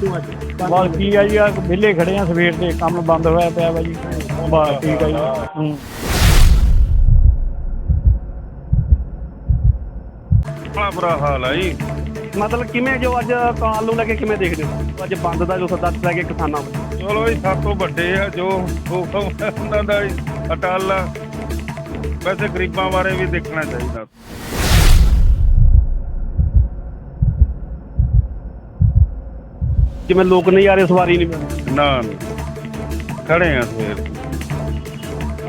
ਦੇਖਦੇ ਹੋ ਅੱਜ ਬਸ ਕੀ ਆ ਜੀ ਆ ਵਿਹਲੇ ਖੜੇ ਆ ਸਵੇਰ ਦੇ ਕੰਮ ਬੰਦ ਹੋਇਆ ਪਿਆ ਵਾ ਜੀ। ਬਸ ਠੀਕ ਆ ਜੀ। ਹੂੰ। ਬੜਾ ਬੁਰਾ ਹਾਲ ਹੈ ਜੀ। ਮਤਲਬ ਕਿਵੇਂ ਜੋ ਅੱਜ ਕਾਲ ਨੂੰ ਲੈ ਕੇ ਕਿਵੇਂ ਦੇਖਦੇ ਹੋ? ਅੱਜ ਬੰਦ ਦਾ ਜੋ ਸੱਦਾ ਲੈ ਕੇ ਕਿਸਾਨਾਂ ਵੱਲੋਂ ਚਲੋ ਜੀ ਸਭ ਤੋਂ ਵੱਡੇ ਆ ਜੋ ਹੁਕਮ ਹੈ ਉਹਨਾਂ ਦਾ ਅਟਲ ਆ। ਵੈਸੇ ਗਰੀਬਾਂ ਬਾਰੇ ਵੀ ਦੇਖਣਾ ਚਾਹੀਦਾ। ਜਿਵੇਂ ਲੋਕ ਨਹੀਂ ਆ ਰਹੇ ਸਵਾਰੀ ਨਹੀਂ ਮਿਲ ਰਹੀ ਨਾ ਨਾ। ਖੜੇ ਆ ਸਵੇਰ ਦੇ।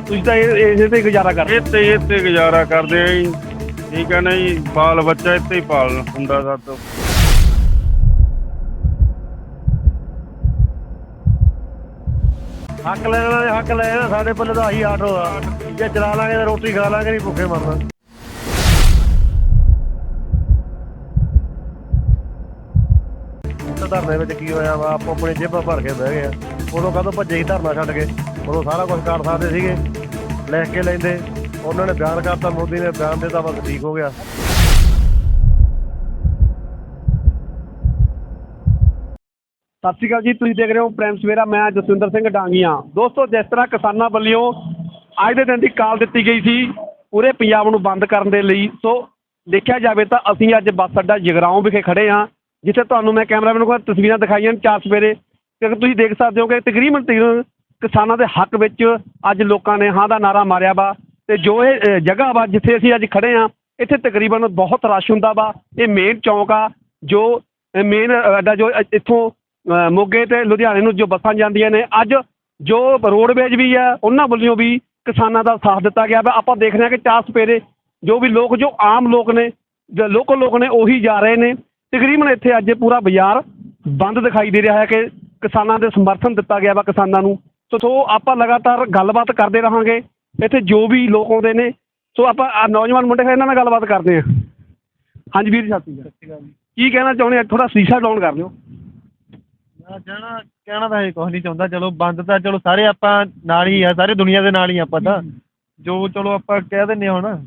ਤੁਸੀਂ ਤਾਂ ਇਹ ਇਸੇ ਤੇ ਗੁਜ਼ਾਰਾ ਕਰ ਰਹੇ ਇੱਥੇ ਇੱਥੇ ਗੁਜ਼ਾਰਾ ਕਰਦੇ ਆ ਜੀ। ਠੀਕ ਹੈ ਨਾ ਜੀ? ਬਾਲ ਬੱਚਾ ਇੱਥੇ ਹੀ ਪਾਲ ਹੁੰਦਾ ਸਾਤੋਂ ਹੱਕ ਲੈਣ ਵਾਲੇ ਹੱਕ ਲੈ ਜਾਣ, ਸਾਡੇ ਪੱਲੇ ਤਾਂ ਆਹੀ ਆਟੋ ਆ। ਜੇ ਚਲਾ ਲਾਂਗੇ ਤਾਂ ਰੋਟੀ ਖਾ ਲਾਂਗੇ ਨਹੀਂ ਭੁੱਖੇ ਮਰਨਾ ਤਾਂ ਧਰਨੇ ਵਿੱਚ ਕੀ ਹੋਇਆ ਵਾ, ਆਪੋ ਆਪਣੇ ਜੇਬਾਂ ਭਰ ਕੇ ਬਹਿ ਗਏ ਆ। ਉਦੋਂ ਕਦੋਂ ਭੱਜੇ ਸੀ ਧਰਨਾ ਛੱਡ ਕੇ? ਉਦੋਂ ਸਾਰਾ ਕੁਝ ਕਰ ਸਕਦੇ ਸੀਗੇ। ਲਿਖ ਕੇ ਲੈਂਦੇ। ਉਹਨਾਂ ਨੇ ਬਿਆਨ ਕਰਤਾ, ਮੋਦੀ ਨੇ ਬਿਆਨ ਦਿੱਤਾ, ਬਸ ਠੀਕ ਹੋ ਗਿਆ। ਸਤਿ ਸ਼੍ਰੀ ਅਕਾਲ ਜੀ, ਤੁਸੀਂ ਦੇਖ ਰਹੇ ਹੋ ਪ੍ਰੇਮ ਸਵੇਰਾ, ਮੈਂ ਜਸਵਿੰਦਰ ਸਿੰਘ ਡਾਂਗੀਆਂ। ਦੋਸਤੋ, ਜਿਸ ਤਰ੍ਹਾਂ ਕਿਸਾਨਾਂ ਵੱਲੋਂ ਅੱਜ ਦੇ ਦਿਨ ਦੀ ਕਾਲ ਦਿੱਤੀ ਗਈ ਸੀ, ਪੂਰੇ ਪੰਜਾਬ ਨੂੰ ਬੰਦ ਕਰਨ ਦੇ ਲਈ। ਸੋ, ਦੇਖਿਆ ਜਾਵੇ ਤਾਂ ਅਸੀਂ ਅੱਜ ਬੱਸ ਅੱਡਾ ਜਗਰਾਉਂ ਵਿਖੇ ਖੜੇ ਹਾਂ। ਜਿੱਥੇ ਤੁਹਾਨੂੰ ਮੈਂ ਕੈਮਰਾਮੈਨ ਕੋਲ ਤਸਵੀਰਾਂ ਦਿਖਾਈਆਂ ਨੇ ਚਾਰ ਸਵੇਰੇ ਕਿ ਤੁਸੀਂ ਦੇਖ ਸਕਦੇ ਹੋ ਕਿ ਤਕਰੀਬਨ ਤਕਰੀਬਨ ਕਿਸਾਨਾਂ ਦੇ ਹੱਕ ਵਿੱਚ ਅੱਜ ਲੋਕਾਂ ਨੇ ਹਾਂ ਦਾ ਨਾਰਾ ਮਾਰਿਆ ਵਾ ਤੇ ਜੋ ਇਹ ਜਗ੍ਹਾ ਵਾ ਜਿੱਥੇ ਅਸੀਂ ਅੱਜ ਖੜੇ ਹਾਂ, ਇੱਥੇ ਤਕਰੀਬਨ ਬਹੁਤ ਰਸ਼ ਹੁੰਦਾ ਵਾ। ਇਹ ਮੇਨ ਚੌਂਕ ਆ, ਜੋ ਮੇਨ ਅੱਡਾ ਜੋ ਇੱਥੋਂ ਮੋਗੇ ਤੇ ਲੁਧਿਆਣੇ ਨੂੰ ਜੋ ਬੱਸਾਂ ਜਾਂਦੀਆਂ ਨੇ, ਅੱਜ ਜੋ ਰੋਡਵੇਜ ਵੀ ਆ, ਉਹਨਾਂ ਵੱਲੋਂ ਵੀ ਕਿਸਾਨਾਂ ਦਾ ਸਾਥ ਦਿੱਤਾ ਗਿਆ ਵਾ। ਆਪਾਂ ਦੇਖ ਰਹੇ ਹਾਂ ਕਿ ਚਾਰ ਸਪੇਰੇ ਜੋ ਵੀ ਲੋਕ, ਜੋ ਆਮ ਲੋਕ ਨੇ ਲੋਕਲ ਲੋਕ ਨੇ, ਉਹੀ ਜਾ ਰਹੇ ਨੇ। ਤਕਰੀਬਨ ਇੱਥੇ ਅੱਜ ਪੂਰਾ ਬਾਜ਼ਾਰ ਬੰਦ ਦਿਖਾਈ ਦੇ ਰਿਹਾ ਹੈ ਕਿ ਕਿਸਾਨਾਂ ਦੇ ਸਮਰਥਨ ਦਿੱਤਾ ਗਿਆ ਵਾ ਕਿਸਾਨਾਂ ਨੂੰ। ਸੋ ਸੋ ਆਪਾਂ ਲਗਾਤਾਰ ਗੱਲਬਾਤ ਕਰਦੇ ਰਹਾਂਗੇ। ਇੱਥੇ ਜੋ ਵੀ ਲੋਕ ਆਉਂਦੇ ਨੇ ਸੋ ਆਪਾਂ ਆਹ ਨੌਜਵਾਨ ਮੁੰਡੇ ਇਹਨਾਂ ਨਾਲ ਗੱਲਬਾਤ ਕਰਦੇ ਹਾਂ। ਹਾਂਜੀ ਵੀਰ ਜੀ, ਸਤਿ ਸ਼੍ਰੀ ਅਕਾਲ। ਕੀ ਕਹਿਣਾ ਚਾਹੁੰਦੇ ਆ? ਥੋੜਾ ਸੀਸਾ ਡਾਊਨ ਕਰ ਲਿਓ ਕਹਿਣਾ ਕਹਿਣਾ ਤਾਂ ਇਹ ਕੁਝ ਨਹੀਂ ਚਾਹੁੰਦਾ। ਚਲੋ ਬੰਦ ਤਾਂ ਚਲੋ ਸਾਰੇ ਆਪਾਂ ਨਾਲ ਹੀ ਆ ਸਾਰੇ ਦੁਨੀਆ ਦੇ ਨਾਲ ਹੀ ਆ ਆਪਾਂ ਤਾਂ। ਜੋ ਚਲੋ ਆਪਾਂ ਕਹਿ ਦਿੰਨੇ ਹੁਣ।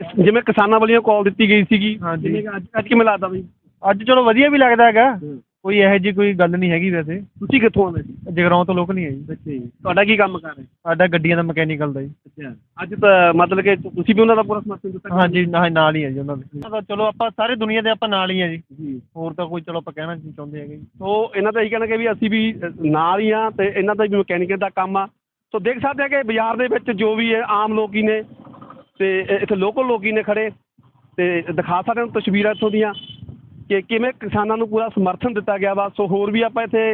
ਜਿਵੇਂ ਕਿਸਾਨਾਂ ਵੱਲੋਂ ਕਾਲ ਦਿੱਤੀ ਗਈ ਸੀਗੀ ਹਾਂਜੀ। ਜਿਵੇਂ ਕਿ ਅੱਜ ਅੱਜ ਕਿਵੇਂ ਲੱਗਦਾ ਬਈ? ਅੱਜ ਚਲੋ ਵਧੀਆ ਵੀ ਲੱਗਦਾ ਹੈਗਾ। ਕੋਈ ਇਹੋ ਜਿਹੀ ਕੋਈ ਗੱਲ ਨਹੀਂ ਹੈਗੀ ਵੈਸੇ। ਤੁਸੀਂ ਕਿੱਥੋਂ ਆਉਂਦੇ ਜੀ? ਜਗਰਾਉਂ ਤੋਂ ਲੋਕ ਨਹੀਂ ਹੈ ਜੀ। ਅੱਛਾ ਜੀ। ਤੁਹਾਡਾ ਕੀ ਕੰਮ ਕਰ ਰਹੇ ਸਾਡਾ ਗੱਡੀਆਂ ਦਾ ਮਕੈਨੀਕਲ ਦਾ ਜੀ। ਅੱਛਾ। ਅੱਜ ਤਾਂ ਮਤਲਬ ਕਿ ਤੁਸੀਂ ਵੀ ਉਹਨਾਂ ਦਾ ਪੂਰਾ ਸਮਰਥਨ ਦਿੱਤਾ ਹਾਂਜੀ ਨਾਲ ਨਾਲ ਹੀ ਹੈ ਜੀ ਉਹਨਾਂ ਦੇ। ਉਹਨਾਂ ਦਾ ਚਲੋ ਆਪਾਂ ਸਾਰੇ ਦੁਨੀਆ ਦੇ ਆਪਾਂ ਨਾਲ ਹੀ ਆ ਜੀ। ਜੀ। ਹੋਰ ਤਾਂ ਕੋਈ ਚਲੋ ਆਪਾਂ ਕਹਿਣਾ ਨਹੀਂ ਚਾਹੁੰਦੇ ਹੈਗੇ ਜੀ। ਸੋ ਇਹਨਾਂ ਦਾ ਇਹੀ ਕਹਿਣਾ ਕਿ ਵੀ ਅਸੀਂ ਵੀ ਅ, ਨਾਲ ਹੀ ਆ ਤੇ ਇਹਨਾਂ ਦਾ ਵੀ ਮਕੈਨਿਕ ਦਾ ਕੰਮ ਆ। ਸੋ ਦੇਖ ਸਕਦੇ ਆ ਕਿ ਬਾਜ਼ਾਰ ਦੇ ਵਿੱਚ ਜੋ ਵੀ ਹੈ ਆਮ ਲੋਕੀ ਨੇ। ਤੇ ਇੱਥੇ ਲੋਕਲ ਲੋਕ ਹੀ ਨੇ ਖੜੇ ਤੇ ਦਿਖਾ ਸਕਦੇ ਹਾਂ ਤਸਵੀਰਾਂ ਇੱਥੋਂ ਦੀਆਂ ਕਿ ਕਿਵੇਂ ਕਿਸਾਨਾਂ ਨੂੰ ਪੂਰਾ ਸਮਰਥਨ ਦਿੱਤਾ ਗਿਆ ਵਾ। ਸੋ ਹੋਰ ਵੀ ਆਪਾਂ ਇੱਥੇ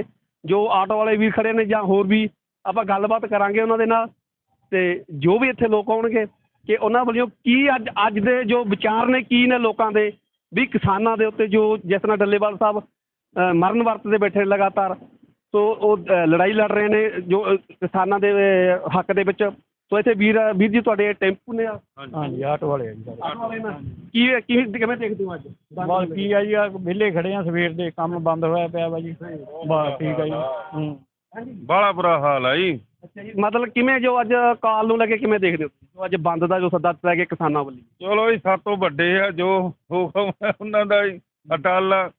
ਜੋ ਆਟੋ ਵਾਲੇ ਵੀ ਖੜੇ ਨੇ ਜਾਂ ਹੋਰ ਵੀ ਆਪਾਂ ਗੱਲਬਾਤ ਕਰਾਂਗੇ ਉਹਨਾਂ ਦੇ ਨਾਲ ਤੇ ਜੋ ਵੀ ਇੱਥੇ ਲੋਕ ਆਉਣਗੇ ਕਿ ਉਹਨਾਂ ਵੱਲੋਂ ਕੀ ਅੱਜ ਅੱਜ ਦੇ ਜੋ ਵਿਚਾਰ ਨੇ ਕੀ ਨੇ ਲੋਕਾਂ ਦੇ ਵੀ ਕਿਸਾਨਾਂ ਦੇ ਉੱਤੇ ਜੋ ਜਿਸ ਤਰ੍ਹਾਂ ਡੱਲੇਵਾਲ ਸਾਹਿਬ ਮਰਨ ਵਰਤ ਦੇ ਬੈਠੇ ਨੇ ਲਗਾਤਾਰ। ਸੋ ਉਹ ਲੜਾਈ ਲੜ ਰਹੇ ਨੇ ਜੋ ਕਿਸਾਨਾਂ ਦੇ ਹੱਕ ਦੇ ਵਿੱਚ। ਸੋ ਇੱਥੇ ਵੀਰ ਵੀਰ ਜੀ ਤੁਹਾਡੇ ਟੈਂਪੂ ਨੇ ਆ? ਹਾਂਜੀ। ਆਟੋ ਵਾਲੇ ਆ ਜੀ ਸਾਰੇ ਆਟੋ ਵਾਲੇ ਨੇ? ਕੀ ਕੀ ਕਿਵੇਂ ਦੇਖਦੇ ਹੋ ਅੱਜ? ਬਸ ਕੀ ਆ ਜੀ ਆ ਵਿਹਲੇ ਖੜੇ ਆ ਸਵੇਰ ਦੇ ਕੰਮ ਬੰਦ ਹੋਇਆ ਪਿਆ ਵਾ ਜੀ। ਬਸ ਠੀਕ ਆ ਜੀ। ਹੂੰ। ਬੜਾ ਬੁਰਾ ਹਾਲ ਹੈ ਜੀ। ਅੱਛਾ ਜੀ ਮਤਲਬ ਕਿਵੇਂ ਜੋ ਅੱਜ ਕਾਲ ਨੂੰ ਲੈ ਕੇ ਕਿਵੇਂ ਦੇਖਦੇ ਹੋ? ਜੋ ਅੱਜ ਬੰਦ ਦਾ ਜੋ ਸੱਦਾ ਦਿੱਤਾ ਗਿਆ ਕਿਸਾਨਾਂ ਵੱਲੋਂ। ਚਲੋ ਜੀ ਸਭ ਤੋਂ ਵੱਡੇ ਆ ਜੋ ਹੁਕਮ ਹੈ ਉਹਨਾਂ ਦਾ ਜੀ ਅਟਲ ਆ।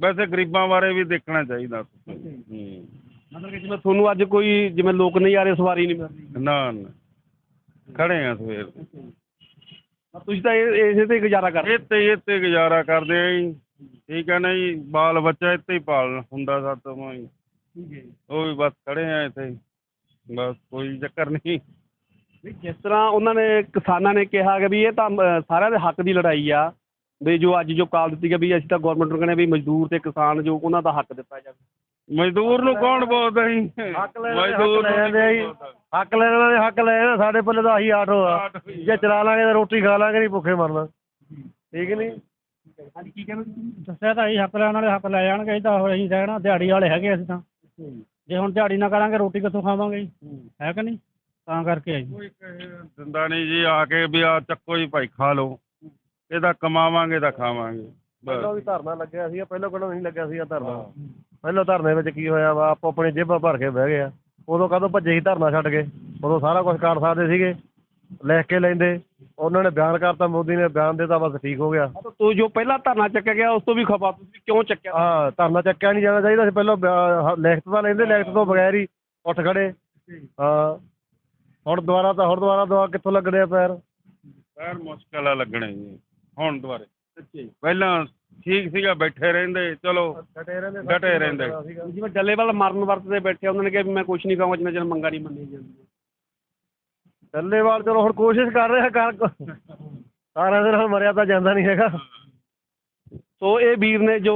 ਵੈਸੇ ਗਰੀਬਾਂ ਬਾਰੇ ਵੀ ਦੇਖਣਾ ਚਾਹੀਦਾ। ਹੂੰ। ਮਤਲਬ ਕਿ ਜਿਵੇਂ ਤੁਹਾਨੂੰ ਅੱਜ ਕੋਈ ਜਿਵੇਂ ਲੋਕ ਨਹੀਂ ਆ ਰਹੇ ਸਵਾਰੀ ਨਹੀਂ ਮਿਲ ਰਹੀ। ਨਾ ਨਾ। ਖੜੇ ਆ ਸਵੇਰ ਦੇ। ਤੁਸੀਂ ਤਾਂ ਇਹ ਇਸੇ ਤੇ ਗੁਜ਼ਾਰਾ ਕਰ ਰਹੇ ਇੱਥੇ ਹੀ ਇੱਥੇ ਗੁਜ਼ਾਰਾ ਕਰਦੇ ਆ ਜੀ। ਠੀਕ ਹੈ ਨਾ ਜੀ? ਬਾਲ ਬੱਚਾ ਇੱਥੇ ਹੀ ਪਾਲ ਹੁੰਦਾ ਸਾਤੋਂ ਜੀ। ਉਹ ਵੀ ਬਸ ਖੜੇ ਆ ਇੱਥੇ ਹੀ। ਬਸ ਕੋਈ ਚੱਕਰ ਨਹੀਂ। ਵੀ ਜਿਸ ਤਰ੍ਹਾਂ ਉਹਨਾਂ ਨੇ ਕਿਸਾਨਾਂ ਨੇ ਕਿਹਾ ਕਿ ਵੀ ਇਹ ਤਾਂ ਅ, ਸਾਰਿਆਂ ਦੇ ਹੱਕ ਦੀ ਲੜਾਈ ਆ। ਵੀ ਜੋ ਅੱਜ ਜੋ ਕਾਲ ਦਿੱਤੀ ਗਈ ਵੀ ਅਸੀਂ ਤਾਂ ਗਵਰਨਮੈਂਟ ਨੂੰ ਕਹਿੰਦੇ ਵੀ ਮਜ਼ਦੂਰ ਤੇ ਕਿਸਾਨ ਜੋ ਉਹਨਾਂ ਦਾ ਹੱਕ ਦਿੱਤਾ ਜਾਵੇ। ਮਜ਼ਦੂਰ ਨੂੰ ਕੌਣ ਬੋਲਦਾ ਜੀ? ਹੱਕ ਲੈ ਜਾਂਦੇ ਮਜ਼ਦੂਰ ਲੈ ਨੂੰ ਜਾਂਦੇ ਆ ਜੀ। ਬੋਲਦਾ। ਹੱਕ ਲੈਣ ਵਾਲੇ ਹੱਕ ਲੈ ਜਾਣ, ਸਾਡੇ ਪੱਲੇ ਤਾਂ ਆਹੀ ਆਟੋ ਆ। ਆਟੋ ਹੀ ਆ। ਜੇ ਚਲਾ ਲਾਂਗੇ ਤਾਂ ਰੋਟੀ ਖਾ ਲਾਂਗੇ ਨਹੀਂ ਭੁੱਖੇ ਮਰਨਾ ਠੀਕ ਨਹੀਂ ਹਾਂਜੀ ਕੀ ਕਹਿੰਦੇ ਦੱਸਿਆ ਤਾਂ ਅਸੀਂ ਹੱਕ ਲੈਣ ਵਾਲੇ ਹੱਕ ਲੈ ਜਾਣਗੇ ਅਸੀਂ ਤਾਂ ਹੋਰ ਅਸੀਂ ਰਹਿਣਾ ਦਿਹਾੜੀ ਵਾਲੇ ਹੈਗੇ ਅਸੀਂ ਤਾਂ। ਜੇ ਹੁਣ ਦਿਹਾੜੀ ਨਾ ਕਰਾਂਗੇ ਰੋਟੀ ਕਿੱਥੋਂ ਖਾਵਾਂਗੇ ਜੀ? ਹੈ ਕਿ ਨਹੀਂ? ਤਾਂ ਕਰਕੇ ਆ ਜੀ। ਕੋਈ ਕਹੇ ਦਿੰਦਾ ਨਹੀਂ ਜੀ ਆ ਕੇ ਵੀ ਆ ਚੱਕੋ ਜੀ ਭਾਈ ਖਾ ਲਓ। ਇਹਦਾ ਕਮਾਵਾਂਗੇ ਤਾਂ ਖਾਵਾਂਗੇ। ਪਹਿਲਾਂ ਵੀ ਧਰਨਾ ਲੱਗਿਆ ਸੀ ਪਹਿਲਾਂ ਕੋਲੋਂ ਨਹੀਂ ਲੱਗਿਆ ਸੀ ਧਰਨਾ। ਪਹਿਲਾਂ ਧਰਨੇ ਵਿੱਚ ਕੀ ਹੋਇਆ ਵਾ ਆਪੋ ਆਪਣੇ ਜੇਬਾਂ ਭਰ ਕੇ ਬਹਿ ਗਏ ਆ ਉਦੋਂ ਕਦੋਂ ਭੱਜੇ ਸੀ ਧਰਨਾ ਛੱਡ ਕੇ? ਉਦੋਂ ਸਾਰਾ ਕੁਝ ਕਰ ਸਕਦੇ ਸੀਗੇ ਲਿਖ ਕੇ ਲੈਂਦੇ। ਉਹਨਾਂ ਨੇ ਬਿਆਨ ਕਰਤਾ ਮੋਦੀ ਨੇ ਬਿਆਨ ਦਿੱਤਾ ਬਸ ਠੀਕ ਹੋ ਗਿਆ। ਤਾਂ ਤੂੰ ਜੋ ਪਹਿਲਾ ਧਰਨਾ ਚੱਕਿਆ ਗਿਆ ਉਸ ਤੋਂ ਵੀ ਖਫਾ ਤੁਸੀਂ ਕਿਉਂ ਚੱਕਿਆ? ਹਾਂ ਧਰਨਾ ਚੱਕਿਆ ਨਹੀਂ ਜਾਣਾ ਚਾਹੀਦਾ ਸੀ। ਪਹਿਲਾਂ ਬਿਆ- ਲਿਖਤ ਤਾਂ ਲੈਂਦੇ ਲਿਖਤ ਤੋਂ ਬਗੈਰ ਹੀ ਉੱਠ ਖੜੇ। ਹਾਂ। ਹੁਣ ਦੁਬਾਰਾ ਤਾਂ ਹੁਣ ਦੁਬਾਰਾ ਦੁਆ ਕਿੱਥੋਂ ਲੱਗਣੇ ਆ ਪੈਰ? ਪੈਰ ਮੁਸ਼ਕਲ ਆ ਲੱਗਣੇ ਜੀ ਹੁਣ ਦੁਬਾਰੇ। ਪਹਿਲਾਂ ਠੀਕ ਸੀਗਾ ਬੈਠੇ ਰਹਿੰਦੇ ਚਲੋ ਡਟੇ ਰਹਿੰਦੇ ਡਟੇ ਰਹਿੰਦੇ ਜਿਵੇਂ ਡੱਲੇਵਾਲ ਮਰਨ ਵਰਤ ਤੇ ਬੈਠੇ ਉਹਨਾਂ ਨੇ ਕਿਹਾ ਵੀ ਮੈਂ ਕੁਝ ਨਹੀਂ ਕਹਾਂਗਾ ਜਿੰਨਾ ਚਿਰ ਮੰਗਾਂ ਨਹੀਂ ਮੰਨੀ ਜਾਂਦੀਆਂ। ਟੱਲੇਵਾਲ ਚਲੋ ਹੁਣ ਕੋਸ਼ਿਸ਼ ਕਰ ਰਿਹਾ ਕਰ ਸਾਰਿਆਂ ਦੇ ਨਾਲ ਮਰਿਆ ਤਾਂ ਜਾਂਦਾ ਨਹੀਂ ਹੈਗਾ। ਸੋ ਇਹ ਵੀਰ ਨੇ ਜੋ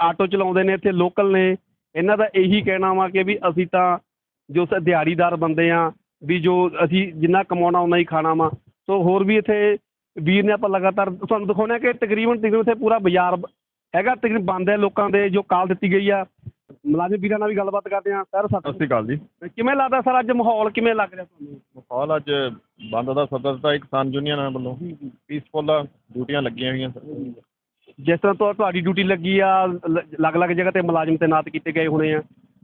ਆਟੋ ਚਲਾਉਂਦੇ ਨੇ ਇੱਥੇ ਲੋਕਲ ਨੇ ਇਹਨਾਂ ਦਾ ਇਹੀ ਕਹਿਣਾ ਵਾ ਕਿ ਵੀ ਅਸੀਂ ਤਾਂ ਜੋ ਸ- ਦਿਹਾੜੀਦਾਰ ਬੰਦੇ ਆ ਵੀ ਜੋ ਅਸੀਂ ਜਿੰਨਾ ਕਮਾਉਣਾ ਉਨਾ ਹੀ ਖਾਣਾ ਵਾ। ਸੋ ਹੋਰ ਵੀ ਇੱਥੇ ਵੀਰ ਨੇ ਆਪਾਂ ਲਗਾਤਾਰ ਤੁਹਾਨੂੰ ਦਿਖਾਉਣਾ ਕਿ ਤਕਰੀਬਨ ਤਕਰੀਬਨ ਇੱਥੇ ਪੂਰਾ ਬਾਜ਼ਾਰ ਹੈਗਾ ਤਕਰੀਬਨ ਬੰਦ ਹੈ ਲੋਕਾਂ ਦੇ ਜੋ ਕਾਲ ਦਿੱਤੀ ਗਈ ਆ। ਮੁਲਾਜ਼ਮ ਵੀਰਾਂ ਨਾਲ ਵੀ ਗੱਲਬਾਤ ਕਰਦੇ ਆ ਸਰ ਸਤਿ ਸ਼੍ਰੀ ਅਕਾਲ ਜੀ। ਕਿਵੇਂ ਲੱਗਦਾ ਸਰ ਅੱਜ ਮਾਹੌਲ? ਕਿਵੇਂ ਲੱਗ ਰਿਹਾ ਤੁਹਾਨੂੰ? ਮਾਹੌਲ ਅੱਜ ਬੰਦ ਦਾ ਸੱਦਾ ਦਿੱਤਾ ਇੱਕ ਕਿਸਾਨ ਯੂਨੀਅਨ ਵੱਲੋਂ। ਪੀਸਫੁਲ ਆ ਡਿਊਟੀਆਂ ਲੱਗੀਆਂ ਹੋਈਆਂ ਸਰ। ਜਿਸ ਤਰ੍ਹਾਂ ਤੁਹਾ- ਤੁਹਾਡੀ ਡਿਊਟੀ ਲੱਗੀ ਆ ਅਲੱਗ-ਅਲੱਗ ਜਗ੍ਹਾ ਤੇ ਮੁਲਾਜ਼ਮ ਤੈਨਾਤ ਕੀਤੇ ਗਏ ਹੋਣੇ ਆ।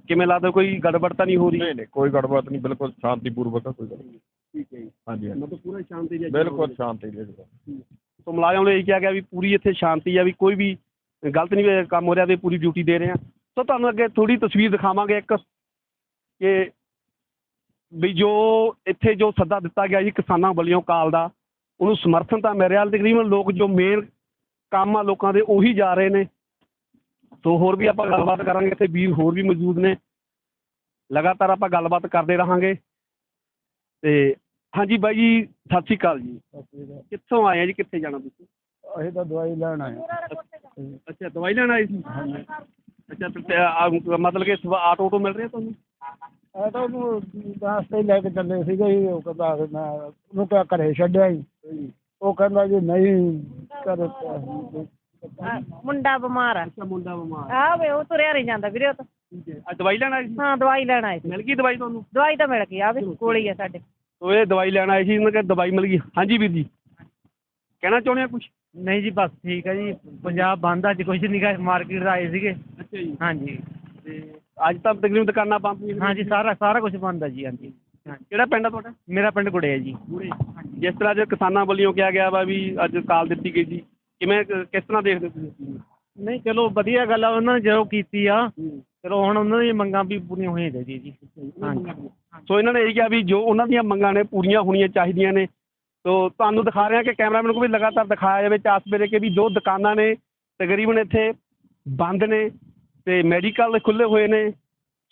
ਕਿਵੇਂ ਲੱਗਦਾ ਕੋਈ ਗੜਬੜ ਤਾਂ ਨਹੀਂ ਹੋ ਰਹੀ? ਨਹੀਂ ਨਹੀਂ ਕੋਈ ਗੱਲਬਾਤ ਨਹੀਂ ਬਿਲਕੁਲ ਸ਼ਾਂਤੀਪੂਰਵਕ ਆ ਕੋਈ ਗੱਲ ਨਹੀਂ। ਠੀਕ ਹੈ ਜੀ। ਹਾਂਜੀ ਹਾਂਜੀ। ਮਤਲਬ ਪੂਰਾ ਸ਼ਾਂਤੀ ਜਿਹਾ ਬਿਲਕੁਲ ਸ਼ਾਂਤੀ ਜੀ ਸੋ ਮੁਲਾਜ਼ਮ ਨੂੰ ਇਹ ਕਿਹਾ ਗਿਆ ਵੀ ਪੂਰੀ ਇੱਥੇ ਸ਼ਾਂਤੀ ਆ ਵੀ ਕੋਈ ਵੀ ਗਲਤ ਨਹੀਂ ਕੰਮ ਹੋ ਰਿਹਾ ਤੇ ਪੂਰੀ ਡਿਊਟੀ ਦੇ ਰਹੇ ਆ। ਸੋ ਤੁਹਾਨੂੰ ਅੱਗੇ ਥੋੜੀ ਤਸਵੀਰ ਦਿਖਾਵਾਂਗੇ ਇੱਕ ਕਿ ਵੀ ਜੋ ਇੱਥੇ ਜੋ ਸੱਦਾ ਦਿੱਤਾ ਗਿਆ ਜੀ ਕਿਸਾਨਾਂ ਵੱਲੋਂ ਕਾਲ ਦਾ ਉਹਨੂੰ ਸਮਰਥਨ ਤਾਂ ਮਿਲ ਰਿਹਾ ਤਕਰੀਬਨ ਲੋਕ ਜੋ ਮੇਨ ਕੰਮ ਆ ਲੋਕਾਂ ਦੇ ਉਹੀ ਜਾ ਰਹੇ ਨੇ। ਸੋ ਹੋਰ ਵੀ ਆਪਾਂ ਗੱਲਬਾਤ ਕਰਾਂਗੇ ਇੱਥੇ ਵੀਰ ਹੋਰ ਵੀ ਮੌਜੂਦ ਨੇ। ਲਗਾਤਾਰ ਆਪਾਂ ਗੱਲਬਾਤ ਕਰਦੇ ਰਹਾਂਗੇ। ਤੇ ਹਾਂਜੀ ਬਾਈ ਜੀ ਸਤਿ ਸ਼੍ਰੀ ਅਕਾਲ ਜੀ। ਕਿੱਥੋਂ ਆਏ ਆ ਜੀ ਕਿੱਥੇ ਜਾਣਾ ਤੁਸੀਂ? ਅਸੀਂ ਤਾਂ ਦਵਾਈ ਲੈਣ ਆਏ ਅੱਛਾ ਦਵਾਈ ਲੈਣ ਆਏ ਸੀ? ਅੱਛਾ ਤੇ- ਤੇ ਆ- ਮਤਲਬ ਕਿ ਸਵਾ- ਆਟੋ ਆਟੋ ਮਿਲ ਰਿਹਾ ਤੁਹਾਨੂੰ? ਆਟੋ ਨੂੰ ਰਾਸਤੇ ਲੈ ਕੇ ਚੱਲੇ ਸੀਗੇ ਜੀ ਉਹ ਕਹਿੰਦਾ ਵੀ ਮੈਂ ਉਹਨੂੰ ਕਿਹਾ ਘਰੇ ਛੱਡਿਆ ਹੀ ਉਹ ਕਹਿੰਦਾ ਜੀ ਨਹੀਂ। ਮੁੰਡਾ ਬਿਮਾਰ ਆ। ਅੱਛਾ ਮੁੰਡਾ ਬਿਮਾਰ। ਆ ਵੇ ਉਹ ਤੁਰਿਆ ਨਹੀਂ ਜਾਂਦਾ ਵੀਰੇ ਉਹ ਤਾਂ। ਠੀਕ ਹੈ। ਅੱਜ ਦਵਾਈ ਲੈਣ ਆਏ ਸੀ? ਹਾਂ ਦਵਾਈ ਲੈਣ ਆਏ ਸੀ। ਮਿਲ ਗਈ ਦਵਾਈ ਤੁਹਾਨੂੰ? ਦਵਾਈ ਤਾਂ ਮਿਲ ਗਈ ਆ ਵੇ ਕੋਲ ਹੀ ਆ ਸਾਡੇ। ਇਹ ਦਵਾਈ ਲੈਣ ਆਏ ਸੀ ਇਹਨਾਂ ਕਿ ਦਵਾਈ ਮਿਲ ਗਈ। ਹਾਂਜੀ ਵੀਰ ਜੀ। ਕਹਿਣਾ ਚਾਹੁੰਦੇ ਆ ਕੁਝ ਨਹੀਂ ਜੀ ਬਸ ਠੀਕ ਹੈ ਜੀ। ਪੰਜਾਬ ਬੰਦ ਅੱਜ ਕੁਝ ਨਹੀਂ ਗਾ ਮਾਰਕੀਟ ਦਾ ਆਏ ਸੀਗੇ। ਅੱਛਾ ਜੀ। ਹਾਂਜੀ। ਤੇ ਅੱਜ ਤਾਂ ਤਕਰੀਬਨ ਦੁਕਾਨਾਂ ਬੰਦ ਨੇ ਹਾਂਜੀ ਸਾਰਾ ਸਾਰਾ ਕੁਝ ਬੰਦ ਹੈ ਜੀ ਹਾਂਜੀ। ਕਿਹੜਾ ਪਿੰਡ ਆ ਤੁਹਾਡਾ? ਮੇਰਾ ਪਿੰਡ ਗੁੜੇ ਹੈ ਜੀ ਜਿਸ ਤਰ੍ਹਾਂ ਅੱਜ ਕਿਸਾਨਾਂ ਵੱਲੋਂ ਕਿਹਾ ਗਿਆ ਵਾ ਵੀ ਅੱਜ ਕਾਲ ਦਿੱਤੀ ਗਈ ਜੀ ਕਿਵੇਂ ਕ- ਕਿਸ ਤਰ੍ਹਾਂ ਦੇਖਦੇ ਹੋ ਤੁਸੀਂ? ਨਹੀਂ ਚਲੋ ਵਧੀਆ ਗੱਲ ਆ ਉਹਨਾਂ ਨੇ ਜੋ ਕੀਤੀ ਆ ਚਲੋ ਹੁਣ ਉਹਨਾਂ ਦੀਆਂ ਮੰਗਾਂ ਵੀ ਪੂਰੀਆਂ ਹੋਈਆਂ ਚਾਹੀਦੀਆਂ ਜੀ ਹਾਂਜੀ। ਸੋ ਇਹਨਾਂ ਨੇ ਇਹ ਕਿਹਾ ਵੀ ਜੋ ਉਹਨਾਂ ਦੀਆਂ ਮੰਗਾਂ ਨੇ ਪੂਰੀਆਂ ਹੋਣੀਆਂ ਚਾਹੀਦੀਆਂ ਨੇ। ਸੋ ਤੁਹਾਨੂੰ ਦਿਖਾ ਰਹੇ ਹਾਂ ਕਿ ਕੈਮਰਾਮੈਨ ਨੂੰ ਵੀ ਲਗਾਤਾਰ ਦਿਖਾਇਆ ਜਾਵੇ ਚਾਸ ਵੇਲੇ ਕਿ ਵੀ ਜੋ ਦੁਕਾਨਾਂ ਨੇ ਤਕਰੀਬਨ ਇੱਥੇ ਬੰਦ ਨੇ ਤੇ ਮੈਡੀਕਲ ਖੁੱਲੇ ਹੋਏ ਨੇ।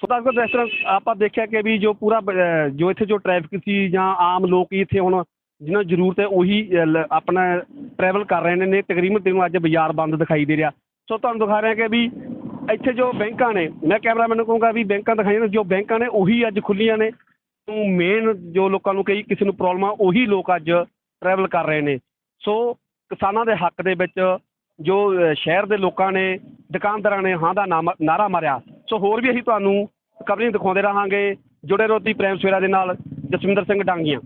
ਸੋ ਤਾਂ ਇਸ ਤਰ੍ਹਾਂ ਆਪਾਂ ਦੇਖਿਆ ਕਿ ਵੀ ਜੋ ਪੂਰਾ ਬ- ਜੋ ਇੱਥੇ ਜੋ ਟ੍ਰੈਫਿਕ ਸੀ ਜਾਂ ਆਮ ਲੋਕ ਹੀ ਇੱਥੇ ਹੁਣ ਜਿਹਨਾਂ ਨੂੰ ਜ਼ਰੂਰਤ ਹੈ ਉਹੀ ਲ- ਆਪਣਾ ਟਰੈਵਲ ਕਰ ਰਹੇ ਨੇ ਨੇ ਤਕਰੀਬਨ ਤੈਨੂੰ ਅੱਜ ਬਾਜ਼ਾਰ ਬੰਦ ਦਿਖਾਈ ਦੇ ਰਿਹਾ। ਸੋ ਤੁਹਾਨੂੰ ਦਿਖਾ ਰਿਹਾ ਕਿ ਵੀ ਇੱਥੇ ਜੋ ਬੈਂਕਾਂ ਨੇ ਮੈਂ ਕੈਮਰਾਮੈਨ ਨੂੰ ਕਹੂੰਗਾ ਵੀ ਬੈਂਕਾਂ ਦਿਖਾਈਆਂ ਨੇ ਜੋ ਬੈਂਕਾਂ ਨੇ ਉਹੀ ਅੱਜ ਖੁੱਲੀਆਂ ਨੇ। ਮੇਨ ਜੋ ਲੋਕਾਂ ਨੂੰ ਕਈ ਕਿਸੇ ਨੂੰ ਪ੍ਰੋਬਲਮ ਆ ਉਹੀ ਲੋਕ ਅੱਜ ਟਰੈਵਲ ਕਰ ਰਹੇ ਨੇ। ਸੋ ਕਿਸਾਨਾਂ ਦੇ ਹੱਕ ਦੇ ਵਿੱਚ ਜੋ ਅ, ਸ਼ਹਿਰ ਦੇ ਲੋਕਾਂ ਨੇ ਦੁਕਾਨਦਾਰਾਂ ਨੇ ਹਾਂ ਦਾ ਨਾਮ- ਨਾਰਾ ਮਾਰਿਆ। ਸੋ ਹੋਰ ਵੀ ਅਸੀਂ ਤੁਹਾਨੂੰ ਕਵਰਿੰਗ ਦਿਖਾਉਂਦੇ ਰਹਾਂਗੇ। ਜੁੜੇ ਰਹੋ ਤੁਸੀਂ ਪ੍ਰੇਮ ਸਵੇਰਾ ਦੇ ਨਾਲ ਜਸਵਿੰਦਰ ਸਿੰਘ ਡਾਂਗੀਆਂ।